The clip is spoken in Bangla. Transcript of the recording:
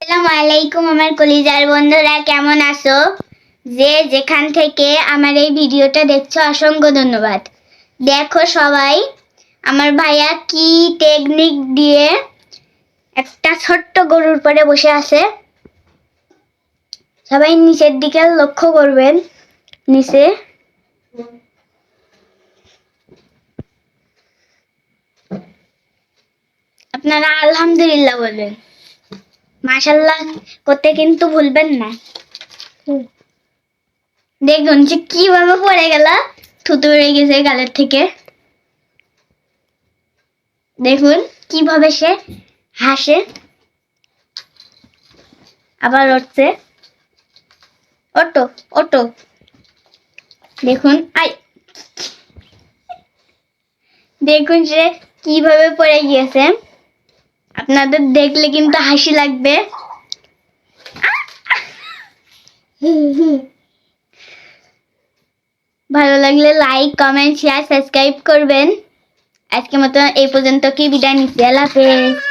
আসসালামু আলাইকুম আমার কলিজার বন্ধুরা, কেমন আছো? যে যেখান থেকে আমার এই ভিডিওটা দেখছ, অসংখ্য ধন্যবাদ। দেখো সবাই, আমার ভাইয়া কি টেকনিক দিয়ে একটা ছোট্ট গরুর পরে বসে আছে। সবাই নিচের দিকে লক্ষ্য করবেন। নিচে। আপনারা আলহামদুলিল্লাহ বলবেন। মাশাল্লাহ করতে কিন্তু ভুলবেন না। দেখুন যে কীভাবে পড়ে গেল, থুতু বেড়ে গেছে গালের থেকে। দেখুন কীভাবে সে হাসে। আবার উঠছে। অটো অটো দেখুন, আই। দেখুন সে কীভাবে পড়ে গিয়েছে। আপনাদের দেখলে কিন্তু হাসি লাগবে। ভালো লাগলে লাইক কমেন্ট শেয়ার সাবস্ক্রাইব করবেন। আজকে মতো এই পর্যন্ত কি? বিদায় নিচ্ছি। আল্লাহ হাফেজ।